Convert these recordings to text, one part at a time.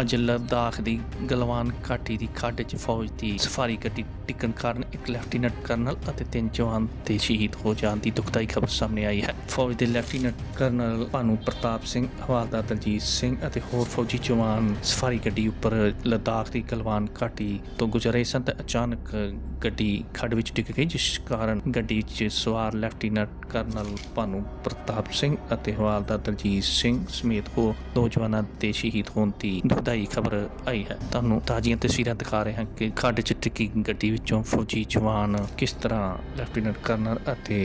ਅੱਜ ਲਦਾਖ ਦੀ ਗਲਵਾਨ ਘਾਟੀ ਦੀ ਖੱਡ 'ਚ ਫੌਜ ਦੀ ਸਫਾਰੀ ਗੱਡੀ ਟਿਕਣ ਕਾਰਨ ਇੱਕ ਲੈਫਟੀਨੈਂਟ ਕਰਨਲ ਅਤੇ ਤਿੰਨ ਜਵਾਨ ਦੇ ਸ਼ਹੀਦ ਹੋ ਜਾਣ ਦੀ ਦੁਖਦਾਈ ਖਬਰ ਸਾਹਮਣੇ ਆਈ ਹੈ। ਫੌਜ ਦੇ ਲੈਫਟੀਨੈਂਟ ਕਰਨਲ ਭਾਨੂ ਪ੍ਰਤਾਪ ਸਿੰਘ, ਹਵਾਲਦਾਰ ਦਲਜੀਤ ਸਿੰਘ ਅਤੇ ਹੋਰ ਫੌਜੀ ਜਵਾਨ ਸਫਾਰੀ ਗੱਡੀ ਉੱਪਰ ਲਦਾਖ ਦੀ ਗਲਵਾਨ ਘਾਟੀ ਤੋਂ ਗੁਜ਼ਰ ਰਹੇ ਸਨ ਤੇ ਅਚਾਨਕ ਗੱਡੀ ਖੱਡ ਵਿੱਚ ਡਿੱਗ ਗਈ, ਜਿਸ ਕਾਰਨ ਗੱਡੀ 'ਚ ਸਵਾਰ ਲੈਫਟੀਨੈਂਟ ਕਰਨਲ ਭਾਨੂ ਪ੍ਰਤਾਪ ਸਿੰਘ ਅਤੇ ਹਵਾਲਦਾਰ ਦਲਜੀਤ ਸਿੰਘ ਸਮੇਤ ਹੋਰ ਦੋ ਜਵਾਨਾਂ ਦੇ ਸ਼ਹੀਦ ਹੋਣ ਦੀ ਦੁਖਦਾਈ ਖਬਰ ਆਈ ਹੈ। ਤੁਹਾਨੂੰ ਤਾਜ਼ੀਆਂ ਤਸਵੀਰਾਂ ਦਿਖਾ ਰਹੇ ਹਾਂ ਕਿ ਖੱਡ 'ਚ ਟਿੱਕੀ ਗੱਡੀ ਵਿੱਚੋਂ ਫੌਜੀ ਜਵਾਨ ਕਿਸ ਤਰ੍ਹਾਂ ਲੈਫਟੀਨੈਂਟ ਕਰਨਲ ਅਤੇ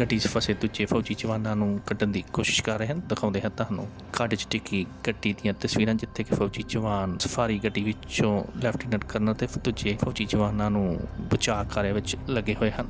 ਗੱਡੀ 'ਚ ਫਸੇ ਦੂਜੇ ਫੌਜੀ ਜਵਾਨਾਂ ਨੂੰ ਕੱਢਣ ਦੀ ਕੋਸ਼ਿਸ਼ ਕਰ ਰਹੇ ਹਨ। ਦਿਖਾਉਂਦੇ ਹਾਂ ਤੁਹਾਨੂੰ ਖੱਡ 'ਚ ਟਿੱਕੀ ਗੱਡੀ ਦੀਆਂ ਤਸਵੀਰਾਂ, ਜਿੱਥੇ ਕਿ ਫੌਜੀ ਜਵਾਨ ਸਫਾਰੀ ਗੱਡੀ ਵਿੱਚੋਂ ਲੈਫਟੀਨੈਂਟ ਕਰਨਲ ਤੇ ਦੂਜੇ ਫੌਜੀ ਜਵਾਨਾਂ ਨੂੰ ਬਚਾਅ ਕਾਰਜ ਵਿੱਚ ਲੱਗੇ ਹੋਏ ਹਨ।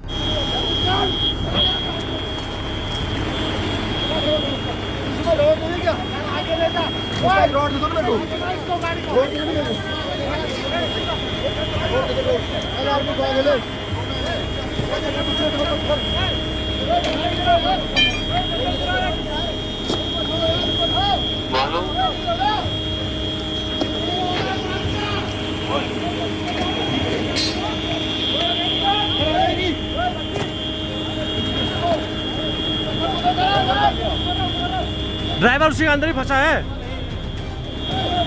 ड्राइवर उसी के अंदर ही फंसा है Yeah.